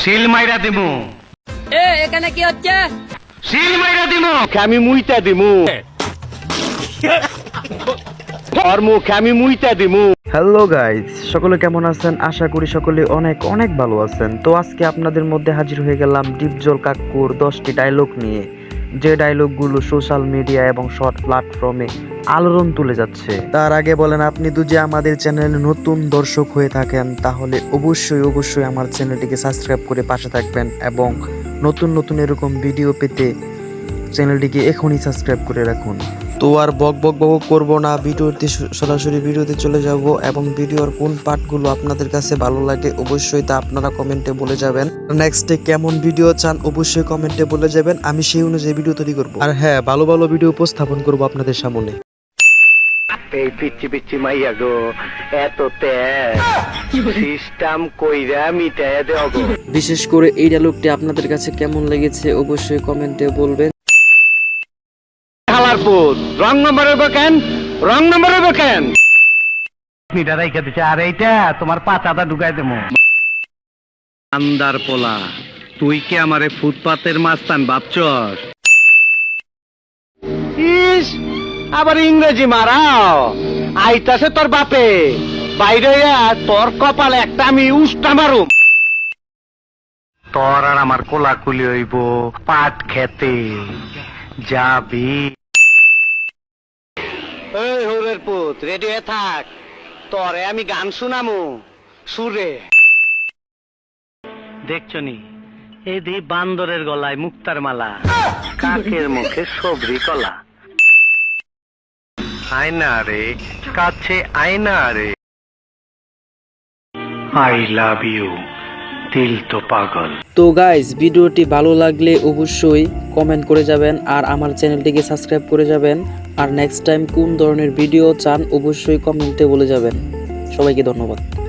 Seal মাইরা দিমু। এ এখানে কি হচ্ছে? সিল মাইরা দিমু। আমি মুইতা দিমু। আমি মুইতা দিমু। হ্যালো গাইজ সকলে কেমন আছেন? আশা করি সকলে অনেক অনেক ভালো আছেন। তো আজকে আপনাদের মধ্যে হাজির হয়ে গেলাম ডিপজল কাকুর দশটি ডায়লগ নিয়ে। যে ডায়লগগুলো সোশ্যাল মিডিয়া এবং শর্ট প্ল্যাটফর্মে আলোড়ন তুলে যাচ্ছে। তার আগে বলেন, আপনি যদি আমাদের চ্যানেলে নতুন দর্শক হয়ে থাকেন, তাহলে অবশ্যই অবশ্যই আমার চ্যানেলটিকে সাবস্ক্রাইব করে পাশে থাকবেন এবং নতুন নতুন এরকম ভিডিও পেতে চ্যানেলটিকে এখনই সাবস্ক্রাইব করে রাখুন। তো আর বক বক বক করব না। ভিডিওতে সরাসরি ভিডিওতে চলে যাব এবং ভিডিওর কোন পার্টগুলো আপনাদের কাছে ভালো লাগে অবশ্যই তা আপনারা কমেন্টে বলে যাবেন। নেক্সটে কেমন ভিডিও চান অবশ্যই কমেন্টে বলে যাবেন। আমি সেই অনুযায়ী ভিডিও তৈরি করব। আর হ্যাঁ ভালো ভালো ভিডিও উপস্থাপন করব আপনাদের সামনে। এই পিচ্ছি পিচ্ছি মাইয়া গো এত সিস্টেম কইরা মিটাইয়া দেও বিশেষ করে এই ডায়লগটি আপনাদের কাছে কেমন লেগেছে অবশ্যই কমেন্টে বলবেন। পুত রং নম্বর হইব কেন? রং নম্বর হইব কেন? মিটা রাইখা দিছে আর এইটা তোমার পাতাটা ঢুকাই দেবো। আন্দার পোলা তুই কি আমারে ফুটপাতের মাস্তান ভাবছস? ইস আবার ইংরেজি মারাও। আইতাছে তোর বাপে। বাইরে তোর কপালে একটা আমি উষ্টা মারুম। তোর আর আমার কোলাকুলি হইব পাট খেতে। যাবি। এই পুত রেডি হয়ে থাক। তরে আমি গান শুনামু। সুরে। দেখছনি এই দি বান্দরের গলায় মুক্তার মালা। কাকের মুখে সবরি কলা। আয়না রে, কাছে আয়না রে। আই লাভ ইউ, দিল তো পাগল। তো গাইজ ভিডিওটি ভালো লাগলে অবশ্যই কমেন্ট করে যাবেন আর আমার চ্যানেলটিকে সাবস্ক্রাইব করে যাবেন। আর নেক্সট টাইম কোন ধরনের ভিডিও চান অবশ্যই কমেন্টে বলে যাবেন। সবাইকে ধন্যবাদ।